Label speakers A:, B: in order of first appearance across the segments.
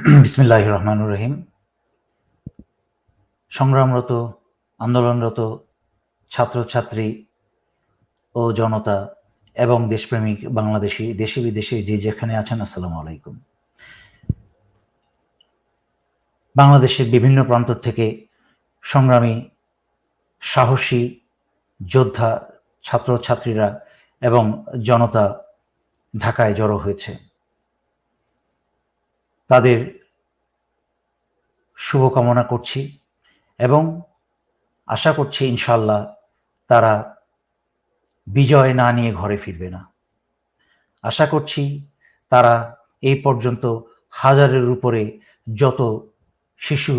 A: বিসমিল্লাহ রহমানুর রহিম সংগ্রামরত, আন্দোলনরত ছাত্রছাত্রী ও জনতা এবং দেশপ্রেমিক বাংলাদেশি দেশে বিদেশে যে যেখানে আছেন, আসসালামু আলাইকুম। বাংলাদেশের বিভিন্ন প্রান্ত থেকে সংগ্রামী, সাহসী যোদ্ধা, ছাত্রছাত্রীরা এবং জনতা ঢাকায় জড়ো হয়েছে। তাদের শুভকামনা করছি এবং আশা করছি ইনশাল্লাহ তারা বিজয় না নিয়ে ঘরে ফিরবে না। আশা করছি তারা এই পর্যন্ত হাজারের উপরে যত শিশু,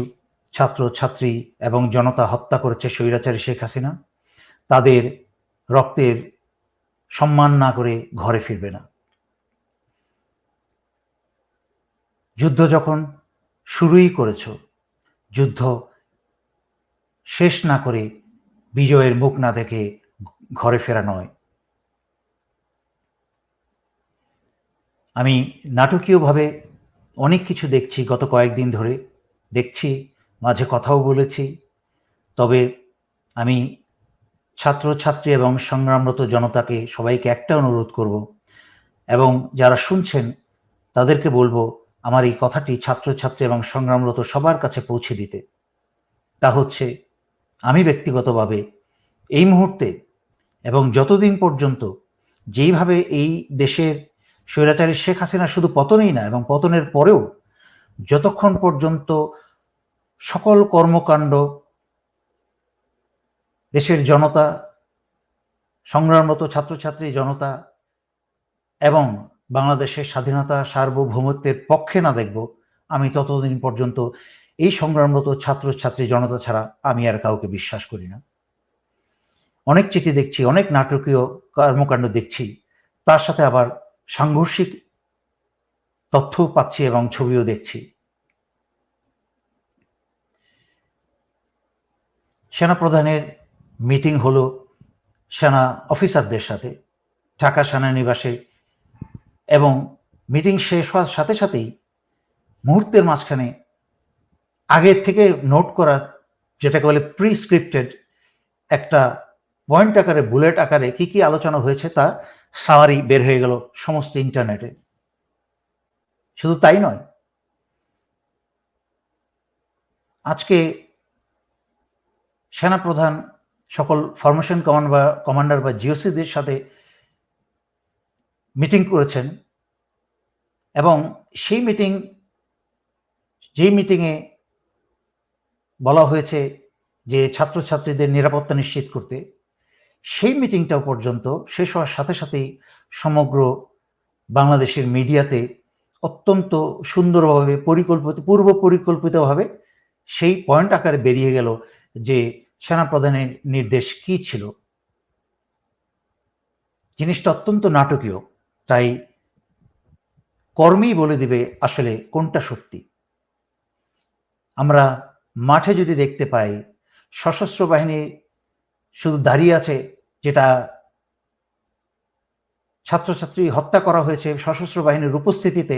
A: ছাত্র, ছাত্রী এবং জনতা হত্যা করেছে স্বৈরাচারী শেখ হাসিনা, তাদের রক্তের সম্মান না করে ঘরে ফিরবে না। যুদ্ধ যখন শুরুই করেছ যুদ্ধ শেষ না করে বিজয়ের মুখ না দেখে ঘরে ফেরা নয় আমি নাটকীয়ভাবে অনেক কিছু দেখছি গত কয়েকদিন ধরে। দেখছি, মাঝে কথাও বলেছি। তবে আমি ছাত্রছাত্রী এবং সংগ্রামরত জনতাকে সবাইকে একটা অনুরোধ করব এবং যারা শুনছেন তাদেরকে বলব আমার এই কথাটি ছাত্রছাত্রী এবং সংগ্রামরত সবার কাছে পৌঁছে দিতে। তা হচ্ছে, আমি ব্যক্তিগতভাবে এই মুহূর্তে এবং যতদিন পর্যন্ত যেইভাবে এই দেশের স্বৈরাচারী শেখ হাসিনা শুধু পতনই না এবং পতনের পরেও যতক্ষণ পর্যন্ত সকল কর্মকাণ্ড দেশের জনতা, সংগ্রামরত ছাত্রছাত্রী জনতা এবং বাংলাদেশের স্বাধীনতা সার্বভৌমত্বের পক্ষে না দেখব, আমি ততদিন পর্যন্ত এই সংগ্রামরত ছাত্রছাত্রী জনতা ছাড়া আমি আর কাউকে বিশ্বাস করি না। অনেক চিঠি দেখছি, অনেক নাটকীয় কর্মকাণ্ড দেখছি, তার সাথে আবার সাংঘর্ষিক তথ্য পাচ্ছি এবং ছবিও দেখছি। সেনাপ্রধানের মিটিং হলো সেনা অফিসারদের সাথে, ঢাকা সেনানিবাসে এবং মিটিং শেষ হওয়ার সাথে সাথেই মুহূর্তের মাঝখানে আগের থেকে নোট করা যেটাকে বলে প্রি স্ক্রিপ্টেড একটা পয়েন্ট আকারে বুলেট আকারে কি কি আলোচনা হয়েছে তা সাওয়ারি বের হয়ে গেল সমস্ত ইন্টারনেটে শুধু তাই নয়, আজকে সেনাপ্রধান সকল ফরমেশন কমান্ড বা কমান্ডার বা জিওসিদের সাথে মিটিং করেছেন এবং সেই মিটিং যেই মিটিংয়ে বলা হয়েছে যে ছাত্রছাত্রীদের নিরাপত্তা নিশ্চিত করতে, সেই মিটিংটাও পর্যন্ত শেষ হওয়ার সাথে সাথেই সমগ্র বাংলাদেশের মিডিয়াতে অত্যন্ত সুন্দরভাবে পরিকল্পিত, পূর্ব পরিকল্পিতভাবে সেই পয়েন্ট আকারে বেরিয়ে গেল যে সেনাপ্রধানের নির্দেশ কি ছিল। জিনিসটা অত্যন্ত নাটকীয়। তাই কর্মই বলে দিবে আসলে কোনটা সত্যি। আমরা মাঠে যদি দেখতে পাই, সশস্ত্র বাহিনী শুধু দাঁড়িয়ে আছে যেটা ছাত্রছাত্রী হত্যা করা হয়েছে, সশস্ত্র বাহিনীর উপস্থিতিতে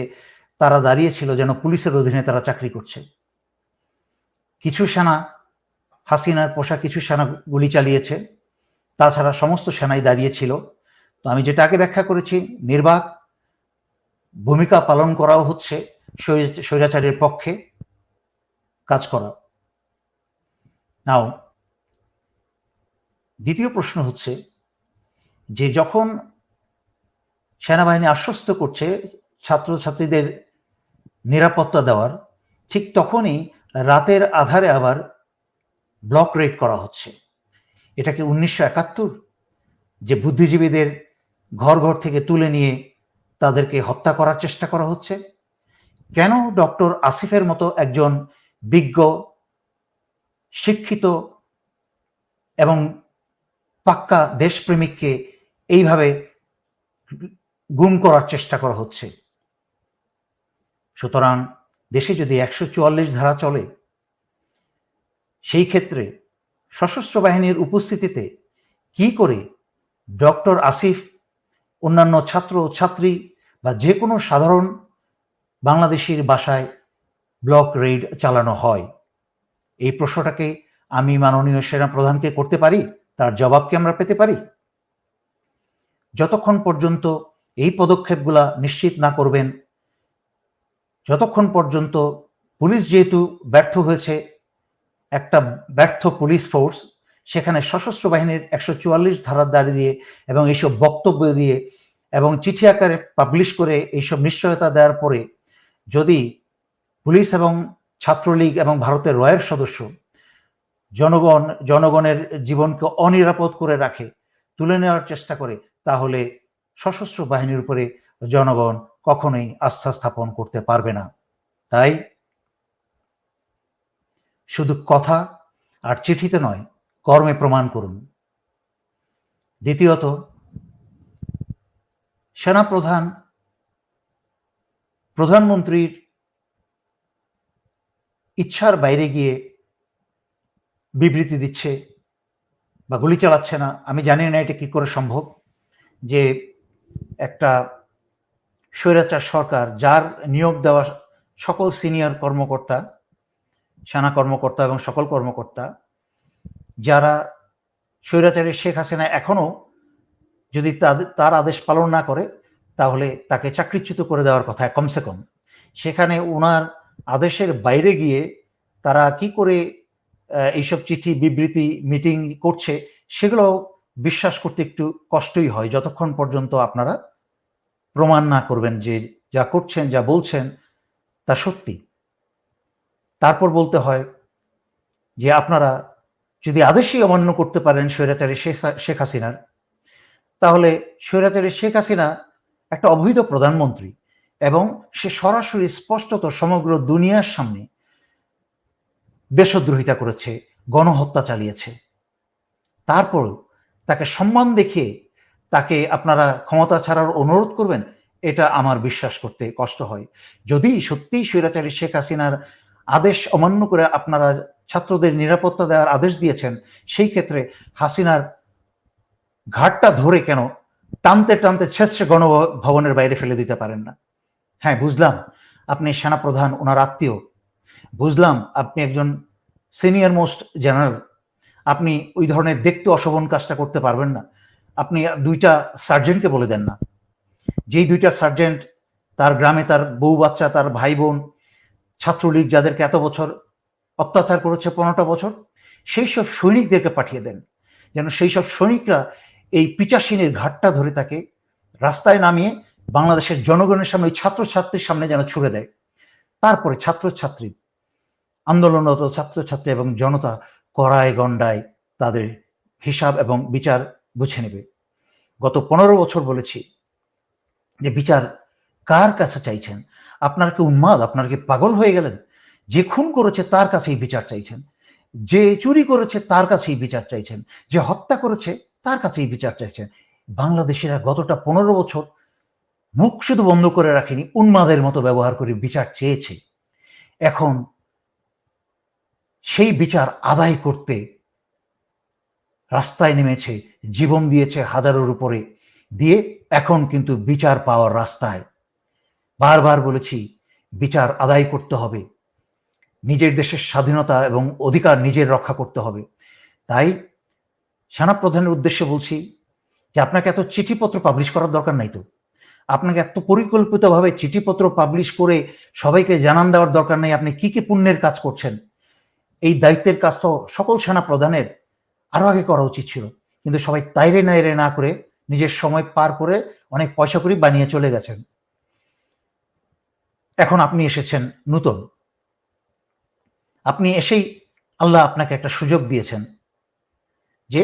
A: তারা দাঁড়িয়েছিল যেন পুলিশের অধীনে তারা চাকরি করছে। কিছু সেনা, হাসিনার পোশাক কিছু সেনা গুলি চালিয়েছে, তাছাড়া সমস্ত সেনাই দাঁড়িয়েছিল তো আমি যেটা আগে ব্যাখ্যা করেছি, নির্বাক ভূমিকা পালন করাও হচ্ছে স্বৈরাচারের পক্ষে কাজ করা। নাও, দ্বিতীয় প্রশ্ন হচ্ছে যে যখন সেনাবাহিনী আশ্বস্ত করছে ছাত্রছাত্রীদের নিরাপত্তা দেওয়ার, ঠিক তখনই রাতের আধারে আবার ব্লক রেড করা হচ্ছে। এটাকে উনিশশো একাত্তর যে বুদ্ধিজীবীদের ঘর ঘর থেকে তুলে নিয়ে তাদেরকে হত্যা করার চেষ্টা করা হচ্ছে। কেন ডক্টর আসিফের মতো একজন বিজ্ঞ, শিক্ষিত এবং পাক্কা দেশপ্রেমিককে এইভাবে গুম করার চেষ্টা করা হচ্ছে? সুতরাং দেশে যদি একশো চুয়াল্লিশ ধারা চলে, সেই ক্ষেত্রে সশস্ত্র বাহিনীর উপস্থিতিতে কি করে ডক্টর আসিফ অন্যান্য ছাত্র ছাত্রী বা যে কোনো সাধারণ বাংলাদেশির বাসায় ব্লক রেড চালানো হয়। এই প্রশ্নটাকে আমি মাননীয় সেনা প্রধানকে করতে পারি? তার জবাব কি আমরা পেতে পারি? যতক্ষণ পর্যন্ত এই পদক্ষেপগুলা নিশ্চিত না করবেন, যতক্ষণ পর্যন্ত পুলিশ যেহেতু ব্যর্থ হয়েছে, একটা ব্যর্থ পুলিশ ফোর্স সেখানে সশস্ত্র বাহিনীর একশো চুয়াল্লিশ ধারার দাঁড়ি দিয়ে এবং এইসব বক্তব্য দিয়ে এবং চিঠি আকারে পাবলিশ করে এইসব নিশ্চয়তা দেওয়ার পরে যদি পুলিশ এবং ছাত্রলীগ এবং ভারতের রয়ের সদস্য জনগণ, জনগণের জীবনকে অনিরাপদ করে রাখে, তুলে নেওয়ার চেষ্টা করে, তাহলে সশস্ত্র বাহিনীর উপরে জনগণ কখনোই আস্থা স্থাপন করতে পারবে না। তাই শুধু কথা আর চিঠিতে নয় কর্মে প্রমাণ করুন। দ্বিতীয়ত, সেনাপ্রধান, প্রধানমন্ত্রীর ইচ্ছার বাইরে গিয়ে বিবৃতি দিচ্ছে বা গুলি চালাচ্ছে না। আমি জানি না এটা কি করে সম্ভব যে একটা স্বৈরাচার সরকার যার নিয়োগ দেওয়া সকল সিনিয়র কর্মকর্তা, সেনা কর্মকর্তা এবং সকল কর্মকর্তা যারা স্বৈরাচারী শেখ হাসিনা এখনও যদি তার আদেশ পালন না করে, তাহলে তাকে চাকরিচ্যুত করে দেওয়ার কথা কমসে কম। সেখানে ওনার আদেশের বাইরে গিয়ে তারা কি করে এইসব চিঠি, বিবৃতি, মিটিং করছে, সেগুলো বিশ্বাস করতে একটু কষ্টই হয়। যতক্ষণ পর্যন্ত আপনারা প্রমাণ না করবেন যে যা করছেন, যা বলছেন, তা সত্যি। তারপর বলতে হয় যে আপনারা যদি আদেশই অমান্য করতে পারেন স্বৈরাচারী শেখ হাসিনার তাহলে স্বৈরাচারী শেখ হাসিনা একটা অবৈধ প্রধানমন্ত্রী এবং সে সরাসরি স্পষ্টত সমগ্র দুনিয়ার সামনে দেশদ্রোহিতা করেছে, গণহত্যা চালিয়েছে। তারপর তাকে সম্মান দেখিয়ে তাকে আপনারা ক্ষমতা ছাড়ার অনুরোধ করবেন, এটা আমার বিশ্বাস করতে কষ্ট হয়। যদি সত্যিই স্বৈরাচারী শেখ হাসিনার আদেশ অমান্য করে আপনারা ছাত্রদের নিরাপত্তা দেওয়ার আদেশ দিয়েছেন, সেই ক্ষেত্রে হাসিনার ঘাটটা ধরে কেন টানতে টানতে ছেঁচড়ে গণভবনের বাইরে ফেলে দিতে পারেন না? হ্যাঁ বুঝলাম। আপনি সেনাপ্রধান, ওনার আত্মীয়। বুঝলাম, আপনি একজন সিনিয়র মোস্ট জেনারেল আপনি ওই ধরনের দেখতে অশোভন কাজটা করতে পারবেন না। আপনি দুইটা সার্জেন্টকে বলে দেন না। যেই দুইটা সার্জেন্ট, তার গ্রামে তার বউ বাচ্চা, তার ভাই বোন, ছাত্রলীগ যাদেরকে এত বছর অত্যাচার করেছে পনেরোটা বছর, সেই সব সৈনিকদেরকে পাঠিয়ে দেন। যেন সেই সব সৈনিকরা এই পিচাসিনের ঘাটটা ধরে তাকে রাস্তায় নামিয়ে বাংলাদেশের জনগণের সামনে, ওই ছাত্রছাত্রীর সামনে যেন ছুড়ে দেয়। তারপরে ছাত্রছাত্রী, আন্দোলনরত ছাত্রছাত্রী এবং জনতা কড়ায় গন্ডায় তাদের হিসাব এবং বিচার বুঝে নেবে। গত পনেরো বছর বলেছি যে বিচার কার কাছে চাইছেন? আপনার কি উন্মাদ? আপনার কি পাগল হয়ে গেলেন? যে খুন করেছে তার কাছেই বিচার চাইছেন। যে চুরি করেছে তার কাছেই বিচার চাইছেন। যে হত্যা করেছে তার কাছেই বিচার চাইছেন। বাংলাদেশিরা গতটা পনেরো বছর মুখ শুধু বন্ধ করে রাখেনি, উন্মাদের মতো ব্যবহার করে বিচার চেয়েছে। এখন সেই বিচার আদায় করতে রাস্তায় নেমেছে, জীবন দিয়েছে হাজারের উপরে। দিয়ে এখন কিন্তু বিচার পাওয়ার রাস্তায়। বারবার বলেছি, বিচার আদায় করতে হবে। নিজের দেশের স্বাধীনতা এবং অধিকার নিজের রক্ষা করতে হবে। তাই সেনাপ্রধানের উদ্দেশ্যে বলছি যে আপনাকে এত চিঠিপত্র পাবলিশ করার দরকার নাই তো। আপনাকে এত পরিকল্পিতভাবে চিঠিপত্র পাবলিশ করে সবাইকে জানান দেওয়ার দরকার নেই আপনি কি কি পুণ্যের কাজ করছেন। এই দায়িত্বের কাজ তো সকল সেনা প্রধানের আরও আগে করা উচিত ছিল। কিন্তু সবাই তাইরে নাইরে না করে নিজের সময় পার করে অনেক পয়সা করি বানিয়ে চলে গেছেন। এখন আপনি এসেছেন নূতন। আপনি এসেই আল্লাহ আপনাকে একটা সুযোগ দিয়েছেন যে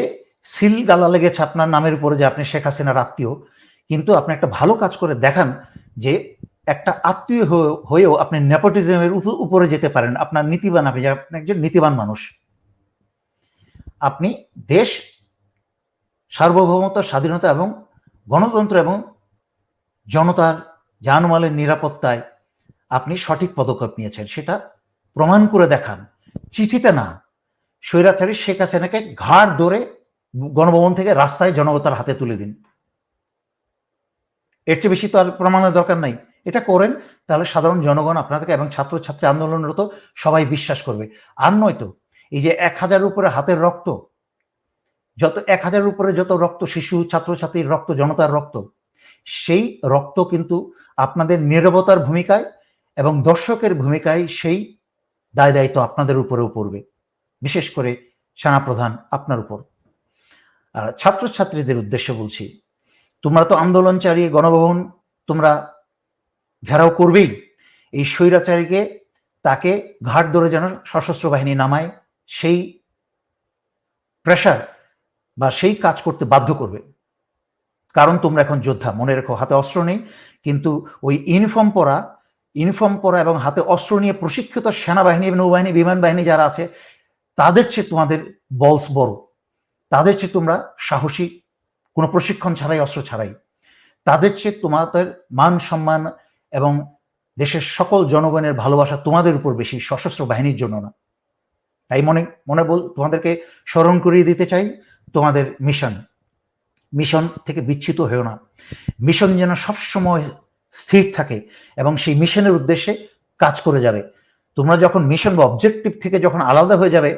A: সিল গালা লেগেছে আপনার নামের উপরে যে আপনি শেখ হাসিনার আত্মীয়, কিন্তু আপনি একটা ভালো কাজ করে দেখান যে একটা আত্মীয় হয়েও আপনি নেপোটিজমের উপরে যেতে পারেন। আপনার নীতিবান, আপনি আপনি একজন নীতিবান মানুষ। আপনি দেশ, সার্বভৌমত্ব, স্বাধীনতা এবং গণতন্ত্র এবং জনতার জানমালের নিরাপত্তায় আপনি সঠিক পদক্ষেপ নিয়েছেন। সেটা প্রমাণ করে দেখান। চিঠিতে না, স্বৈরাচারী শেখ হাসিনাকে ঘাড় ধরে গণভবন থেকে রাস্তায় জনগতার হাতে তুলে দিন। এর চেয়ে বেশি তো আর প্রমাণের দরকার নাই। এটা করেন, তাহলে সাধারণ জনগণ আপনাদেরকে এবং ছাত্রছাত্রী আন্দোলনরত সবাই বিশ্বাস করবে। আর নয়তো এই যে এক হাজার উপরে হাতের রক্ত, যত এক হাজার উপরে যত রক্ত শিশু, ছাত্রছাত্রীর রক্ত, জনতার রক্ত, সেই রক্ত কিন্তু আপনাদের নিরবতার ভূমিকায় এবং দর্শকের ভূমিকায় সেই দায় দায়িত্ব আপনাদের উপরেও পড়বে। বিশেষ করে সেনাপ্রধান আপনার উপর। আর ছাত্রছাত্রীদের উদ্দেশ্যে বলছি, তোমরা তো আন্দোলন চালিয়ে গণভবন তোমরা ঘেরাও করবেই। এই স্বৈরাচারীকে, তাকে ঘাট ধরে যেন সশস্ত্র বাহিনী নামায়, সেই প্রেশার বা সেই কাজ করতে বাধ্য করবে। কারণ তোমরা এখন যোদ্ধা, মনে রেখো, হাতে অস্ত্র নেই, কিন্তু ওই ইউনিফর্ম পরা ইউনিফর্ম পরা এবং হাতে অস্ত্র নিয়ে প্রশিক্ষিত সেনাবাহিনী, নৌবাহিনী বিমান বাহিনী যারা আছে, তাদের চেয়ে তোমাদের বলস বড়। তাদের চেয়ে তোমরা সাহসী, কোনো প্রশিক্ষণ ছাড়াই, অস্ত্র ছাড়াই। তাদের চেয়ে তোমাদের মান সম্মান এবং দেশের সকল জনগণের ভালোবাসা তোমাদের উপর বেশি, সশস্ত্র বাহিনীর জন্য না। তাই মনে মনে বল, তোমাদেরকে স্মরণ করিয়ে দিতে চাই তোমাদের মিশন মিশন থেকে বিচ্ছিত হয়েও না। মিশন যেন সবসময় স্থির থাকে এবং সেই মিশনের উদ্দেশ্যে কাজ করে যাবে। তোমরা যখন মিশন বা অবজেক্টিভ থেকে যখন আলাদা হয়ে যাবে,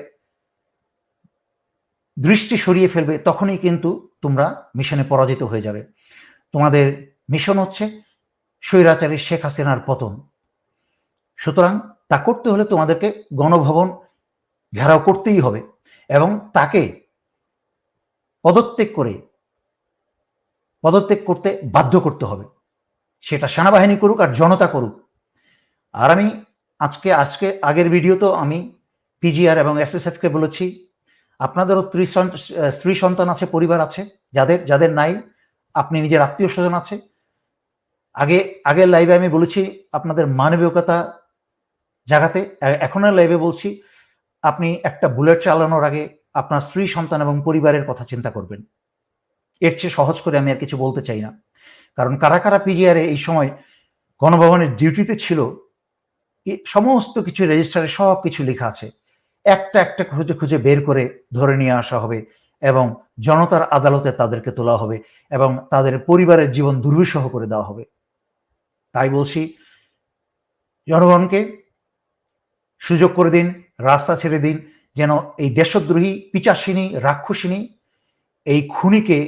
A: দৃষ্টি সরিয়ে ফেলবে, তখনই কিন্তু তোমরা মিশনে পরাজিত হয়ে যাবে। তোমাদের মিশন হচ্ছে স্বৈরাচারী শেখ হাসিনার পতন। সুতরাং তা করতে হলে তোমাদেরকে গণভবন ঘেরাও করতেই হবে এবং তাকে পদত্যাগ করে, পদত্যাগ করতে বাধ্য করতে হবে। সেটা সেনাবাহিনী করুক আর জনতা করুক। আর আমি আজকে আজকে আগের ভিডিও তো আমি পিজিআর এবং এসএসএফকে বলেছি। আপনাদেরও স্ত্রী সন্তান আছে, পরিবার আছে, যাদের যাদের নাই, আপনি নিজের আত্মীয় স্বজন আছে। আগে, আগের লাইভে আমি বলেছি আপনাদের মানবিকতা জাগাতে। এখনের লাইভে বলছি, আপনি একটা বুলেট চালানোর আগে আপনার স্ত্রী, সন্তান এবং পরিবারের কথা চিন্তা করবেন। এর চেয়ে সহজ করে আমি আর কিছু বলতে চাই না। কারণ কারা কারা পিজিআরে এই সময় গণভবনের ডিউটিতে ছিল সমস্ত কিছু রেজিস্টারে সব কিছু লেখা আছে। একটা একটা খুঁজে খুঁজে বের করে ধরে নিয়ে আসা হবে এবং জনতার আদালতে তাদেরকে তোলা হবে এবং তাদের পরিবারের জীবন দুর্বিষহ করে দেওয়া হবে। তাই বলছি, জনগণকে সুযোগ করে দিন, রাস্তা ছেড়ে দিন, যেন এই দেশদ্রোহী, পিচাসিনী, রাক্ষসিনী, এই খুনিকে,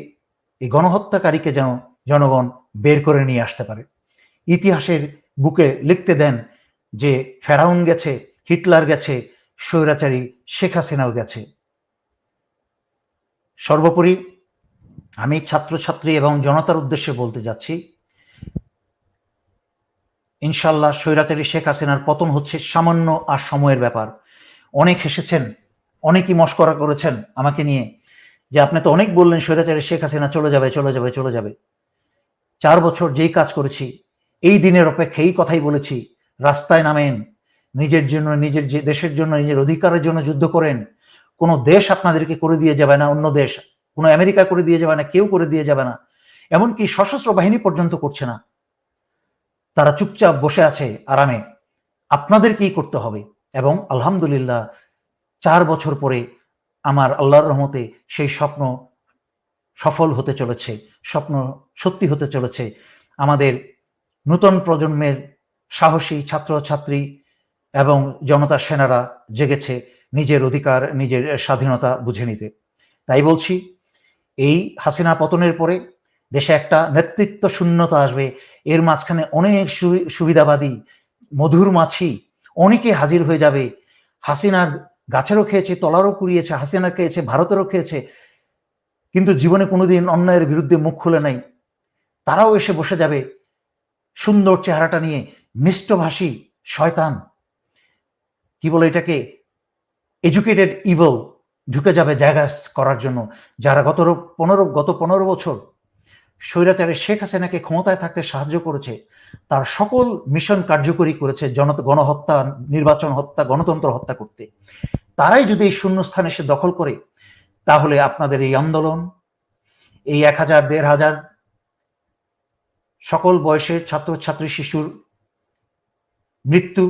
A: এই গণহত্যাকারীকে যেন জনগণ বের করে নিয়ে আসতে পারে। ইতিহাসের বুকে লিখতে দেন যে, ফেরাউন গেছে, হিটলার গেছে, স্বৈরাচারী শেখ হাসিনাও গেছে। সর্বোপরি আমি ছাত্রছাত্রী এবং জনতার উদ্দেশ্যে বলতে যাচ্ছি ইনশাল্লাহ স্বৈরাচারী শেখ হাসিনার পতন হচ্ছে সামান্য আর সময়ের ব্যাপার। অনেক হেসেছেন, অনেকই মস্করা করেছেন আমাকে নিয়ে যে, আপনি তো অনেক বললেন স্বৈরাচারী শেখ হাসিনা চলে যাবে চলে যাবে চলে যাবে। চার বছর যেই কাজ করেছি, এই দিনের অপেক্ষা এই কথাই বলেছি, রাস্তায় নামেন, নিজের জন্য, নিজের যে, দেশের জন্য, নিজের অধিকারের জন্য যুদ্ধ করেন, কোনো দেশ আপনাদেরকে করে দিয়ে যাবে না, অন্য দেশ, কোনো আমেরিকা করে দিয়ে যাবে না, কেউ করে দিয়ে যাবে না, এমনকি সশস্ত্র বাহিনী পর্যন্ত করছে না। তারা চুপচাপ বসে আছে আরামে, আপনাদেরকেই করতে হবে এবং আলহামদুলিল্লাহ চার বছর পরে আমার আল্লাহর রহমতে সেই স্বপ্ন সফল হতে চলেছে, স্বপ্ন সত্যি হতে চলেছে। আমাদের নূতন প্রজন্মের সাহসী ছাত্রছাত্রী এবং জনতা সেনারা জেগেছে নিজের অধিকার, নিজের স্বাধীনতা বুঝে নিতে। তাই বলছি, এই হাসিনা পতনের পরে দেশে একটা নেতৃত্ব শূন্যতা আসবে। এর মাঝখানে অনেক সুবিধাবাদী, মধুর মাছি অনেকে হাজির হয়ে যাবে। হাসিনার গাছেরও খেয়েছে, তলারও কুড়িয়েছে হাসিনার খেয়েছে, ভারতেরও খেয়েছে। কিন্তু জীবনে কোনোদিন অন্যায়ের বিরুদ্ধে মুখ খুলে নাই। তারাও এসে বসে যাবে। সুন্দর চেহারাটা নিয়ে মিষ্টভাষী শয়তান। কি বলে এটাকে? এডুকেটেড ইভল ঢুকে যাবে জায়গা করার জন্য। যারা গত পনেরো গত পনেরো বছর স্বৈরাচারে শেখ হাসিনাকে ক্ষমতায় থাকতে সাহায্য করেছে, তার সকল মিশন কার্যকরী করেছে জন গণহত্যা, নির্বাচন হত্যা, গণতন্ত্র হত্যা করতে। তারাই যদি এই শূন্যস্থান এসে দখল করে, তাহলে আপনাদের এই আন্দোলন, এই এক হাজার, দেড় হাজার সকল বয়সের ছাত্রছাত্রী শিশুর মৃত্যু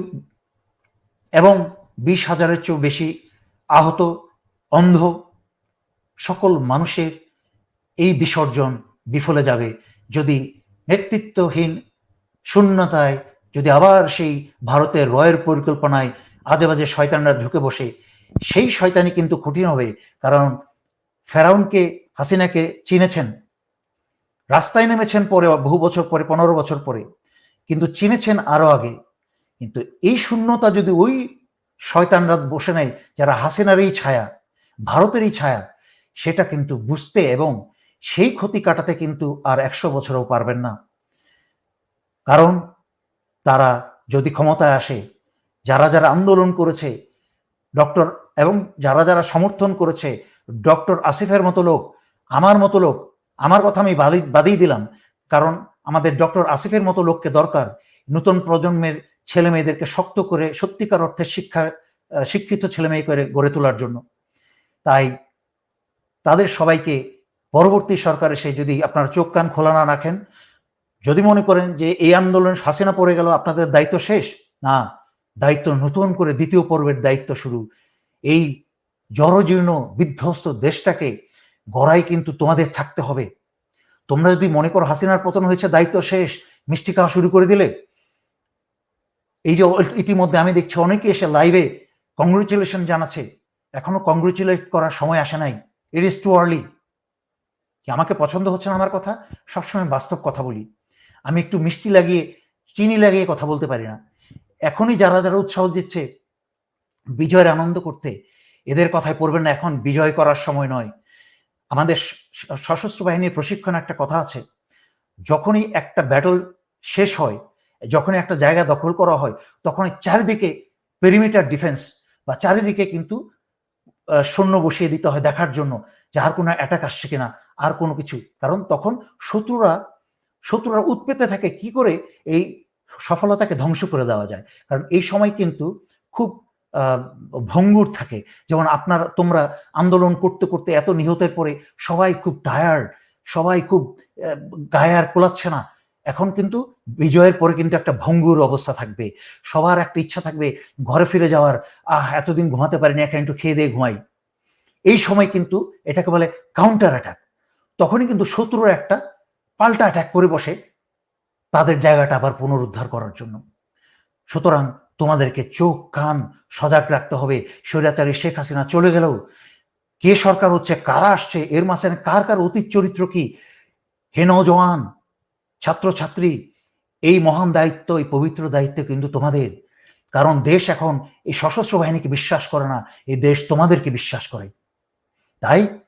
A: এবং বিশ হাজারের চেয়েও বেশি আহত, অন্ধ সকল মানুষের এই বিসর্জন বিফলে যাবে। যদি নেতৃত্বহীন শূন্যতায়, যদি আবার সেই ভারতের রয়ের পরিকল্পনায় আজে বাজে শয়তানরা ঢুকে বসে, সেই শয়তানি কিন্তু কঠিন হবে, কারণ ফেরাউনকে, হাসিনাকে চিনেছেন রাস্তায় নেমেছেন পরে, বহু বছর পরে, পনেরো বছর পরে, কিন্তু চিনেছেন আরও আগে। কিন্তু এই শূন্যতা যদি ওই শয়তানরা বসে নেয়, যারা হাসিনারই ছায়া ভারতেরই ছায়া, সেটা কিন্তু বুঝতে এবং সেই ক্ষতি কাটাতে কিন্তু আর একশো বছরও পারবেন না। কারণ তারা যদি ক্ষমতায় আসে, যারা যারা আন্দোলন করেছে, ডক্টর এবং যারা যারা সমর্থন করেছে, ডক্টর আসিফের মতো লোক, আমার মতো লোক আমার কথা আমি বাদিয়ে দিলাম। কারণ আমাদের ডক্টর আসিফের মতো লোককে দরকার। নতুন প্রজন্মের ছেলে মেয়েদেরকে শক্ত করে, সত্যিকার অর্থে শিক্ষা শিক্ষিত ছেলে মেয়ে করে গড়ে তোলার জন্য। তাই তাদের সবাইকে পরবর্তী সরকারে সে যদি আপনার চোখ কান খোলা না রাখেন, যদি মনে করেন যে এই আন্দোলন হাসিনা পড়ে গেল, আপনাদের দায়িত্ব শেষ? না, দায়িত্ব নতুন করে দ্বিতীয় পর্বের দায়িত্ব শুরু। এই জরজীর্ণ বিধ্বস্ত দেশটাকে গড়াই কিন্তু তোমাদের থাকতে হবে। তোমরা যদি মনে করো হাসিনার পতন হয়েছে, দায়িত্ব শেষ, মিষ্টি খাওয়া শুরু করে দিলে। এই যে ইতিমধ্যে আমি দেখছি অনেকে এসে লাইভে কংগ্রেচুলেশন জানাচ্ছে। এখনও কংগ্রেচুলেট করার সময় আসে নাই। ইট ইজ টু আর্লি কি আমাকে পছন্দ হচ্ছে না আমার কথা? সবসময় বাস্তব কথা বলি। আমি একটু মিষ্টি লাগিয়ে, চিনি লাগিয়ে কথা বলতে পারি না। এখনই যারা যারা উৎসাহ দিচ্ছে, বিজয়ের আনন্দ করতে, এদের কথায় পড়বেন না, এখন বিজয় করার সময় নয়। আমাদের সশস্ত্র বাহিনীর প্রশিক্ষণ একটা কথা আছে। যখনই একটা ব্যাটল শেষ হয়, যখনই একটা জায়গা দখল করা হয় তখন চারিদিকে পেরিমিটার ডিফেন্স বা চারিদিকে কিন্তু সৈন্য বসিয়ে দিতে হয় দেখার জন্য যে আর কোনো অ্যাটাক আসছে কিনা, আর কোনো কিছু। কারণ তখন শত্রুরা শত্রুরা উৎপেতে থাকে কি করে এই সফলতাকে ধ্বংস করে দেওয়া যায়। কারণ এই সময় কিন্তু খুব ভঙ্গুর থাকে। যেমন আপনার, তোমরা আন্দোলন করতে করতে এত নিহতের পরে সবাই খুব টায়ার্ড সবাই খুব গায়ে আর কোলাচ্ছে না। এখন কিন্তু বিজয়ের পরে কিন্তু একটা ভঙ্গুর অবস্থা থাকবে। সবার একটা ইচ্ছা থাকবে ঘরে ফিরে যাওয়ার। আহ, এতদিন ঘুমাতে পারিনি, এখন একটু খেয়ে দিয়ে ঘুমাই। এই সময় কিন্তু এটাকে বলে কাউন্টার অ্যাটাক তখনই কিন্তু শত্রুর একটা পাল্টা অ্যাটাক করে বসে তাদের জায়গাটা আবার পুনরুদ্ধার করার জন্য। সুতরাং তোমাদেরকে চোখ, কান সজাগ রাখতে হবে। স্বৈরাচারী শেখ হাসিনা চলে গেলেও কে সরকার হচ্ছে? কারা আসছে? এর মাঝখানে কার কার অতীত চরিত্র কি? হে নজওয়ান ছাত্রছাত্রী, এই মহান দায়িত্ব, এই পবিত্র দায়িত্ব কিন্তু তোমাদের। কারণ দেশ এখন এই সশস্ত্র বাহিনীকে বিশ্বাস করে না, এই দেশ তোমাদেরকে বিশ্বাস করে। তাই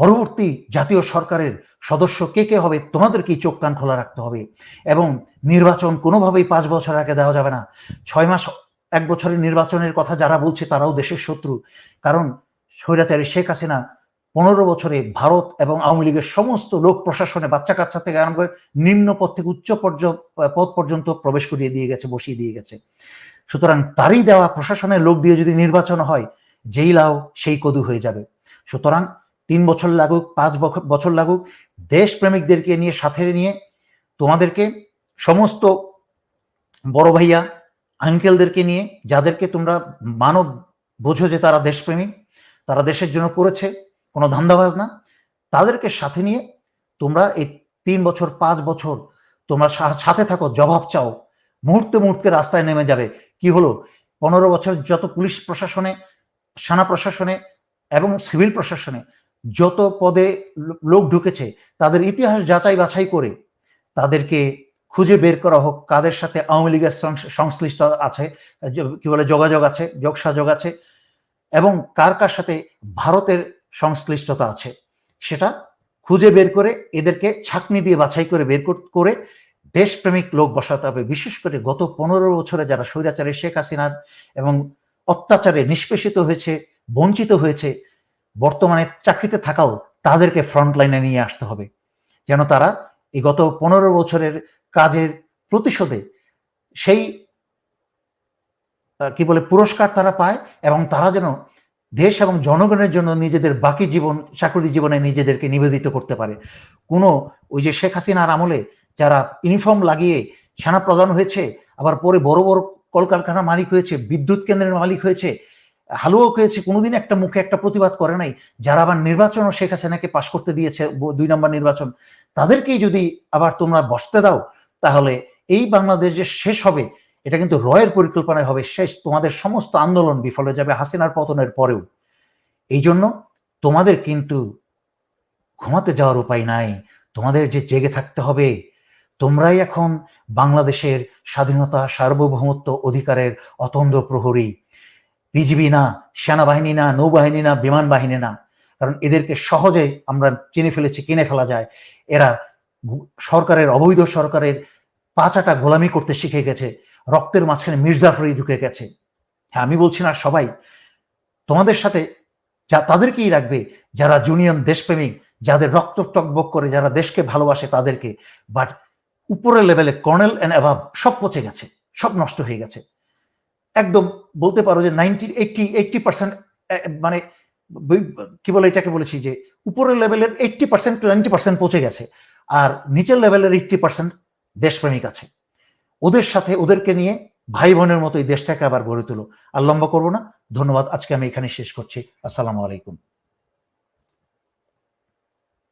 A: পরবর্তী জাতীয় সরকারের সদস্য কে কে হবে তোমাদেরকেই চোখ কান খোলা রাখতে হবে? এবং নির্বাচন কোনোভাবেই পাঁচ বছর আগে দেওয়া যাবে না। ছয় মাস, এক বছরের নির্বাচনের কথা যারা বলছে তারাও দেশের শত্রু। কারণ স্বৈরাচারী শেখ হাসিনা পনেরো বছরে ভারত এবং আওয়ামী লীগের সমস্ত লোক প্রশাসনে বাচ্চা কাচ্চা থেকে আরম্ভ করে নিম্ন পদ থেকে উচ্চ পদ পর্যন্ত প্রবেশ করিয়ে দিয়ে গেছে, বসিয়ে দিয়ে গেছে। সুতরাং তারই দেওয়া প্রশাসনের লোক দিয়ে যদি নির্বাচন হয়, যেই লাও সেই কদু হয়ে যাবে। সুতরাং তিন বছর লাগুক, পাঁচ বছর লাগুক, দেশপ্রেমিকদেরকে নিয়ে, সাথে নিয়ে তোমাদেরকে সমস্ত বড় ভাইয়া, আঙ্কেলদেরকে নিয়ে, যাদেরকে তোমরা মানব বোঝো যে তারা দেশপ্রেমিক, তারা দেশের জন্য করেছে, কোনো ধান্দাবাজ না, তাদেরকে সাথে নিয়ে তোমরা এই তিন বছর, পাঁচ বছর তোমরা সাথে থাকো, জবাব চাও। মুহূর্তে মুহূর্তে রাস্তায় নেমে যাবে। কি হলো? পনেরো বছর যত পুলিশ প্রশাসনে সেনা প্রশাসনে এবং সিভিল প্রশাসনে যত পদে লোক ঢুকেছে, তাদের ইতিহাস যাচাই বাছাই করে তাদেরকে খুঁজে বের করা হোক, কাদের সাথে আওয়ামী লীগের সংশ্লিষ্ট আছে কি বলে যোগাযোগ আছে, যোগসাযোগ আছে, এবং কার কার সাথে ভারতের সংশ্লিষ্টতা আছে, সেটা খুঁজে বের করে এদেরকে ছাকনি দিয়ে বাছাই করে বের করে দেশপ্রেমিক লোক বসাতে হবে। বিশেষ করে গত পনেরো বছরে যারা স্বৈরাচারে শেখ হাসিনার এবং অত্যাচারে নিষ্পেষিত হয়েছে, বঞ্চিত হয়েছে বর্তমানে চাকরিতে থাকাও তাদেরকে ফ্রন্ট লাইনে নিয়ে আসতে হবে। যেন তারা এই গত পনেরো বছরের কাজের প্রতিশোধে সেই কি বলে, পুরস্কার তারা পায় এবং তারা যেন দেশ এবং জনগণের জন্য নিজেদের বাকি জীবন, চাকরি জীবনে নিজেদেরকে নিবেদিত করতে পারে। কোনো ওই যে শেখ হাসিনার আমলে যারা ইউনিফর্ম লাগিয়ে সেনা প্রদান হয়েছে, আবার পরে বড় বড় কলকারখানার মালিক হয়েছে, বিদ্যুৎ কেন্দ্রের মালিক হয়েছে হালুয়া হয়েছে কোনোদিন একটা মুখে একটা প্রতিবাদ করে নাই। যারা আবার নির্বাচনও শেখ হাসিনাকে পাশ করতে দিয়েছে দুই নম্বর নির্বাচন, তাদেরকেই যদি আবার তোমরা বসতে দাও, তাহলে এই বাংলাদেশ যে শেষ হবে, এটা কিন্তু রয়ের পরিকল্পনায় হবে। শেষ, তোমাদের সমস্ত আন্দোলন বিফলে যাবে হাসিনার পতনের পরেও। এই জন্য তোমাদের কিন্তু ঘুমাতে যাওয়ার উপায় নাই। তোমাদের যে জেগে থাকতে হবে, তোমরাই এখন বাংলাদেশের স্বাধীনতা সার্বভৌমত্ব অধিকারের অতন্দ্র প্রহরী। বিজিবি না, সেনাবাহিনী না, নৌবাহিনী না, বিমান বাহিনী না। কারণ এদেরকে সহজে আমরা চিনে ফেলেছি, কিনে ফেলা যায়। এরা সরকারের, অবৈধ সরকারের পাচাটা গোলামি করতে শিখে গেছে। রক্তের মাঝখানে মির্জাফরি ঢুকে গেছে। হ্যাঁ আমি বলছি না সবাই। তোমাদের সাথে যা, তাদেরকেই রাখবে। যারা জুনিয়ন দেশপ্রেমিক, যাদের রক্ত টকবক করে, যারা দেশকে ভালোবাসে তাদেরকে। বাট উপরের লেভেলে কর্নেল অ্যান্ড অ্যাভাব সব পচে গেছে, সব নষ্ট হয়ে গেছে। একদম বলতে পারো যে নাইনটি এইটটি এইটটি পার্সেন্ট মানে কি বলে এটাকে বলেছি যে উপরের লেভেলের এইটটি পার্সেন্ট নাইনটি পার্সেন্ট পৌঁছে গেছে, আর নিচের লেভেলের এইটটি পার্সেন্ট দেশপ্রেমিক আছে। ওদের সাথে ওদেরকে নিয়ে ভাই বোনের মতো এই দেশটাকে আবার গড়ে তুলো। আর লম্বা করব না। ধন্যবাদ। আজকে আমি এখানে শেষ করছি। আসসালামু আলাইকুম।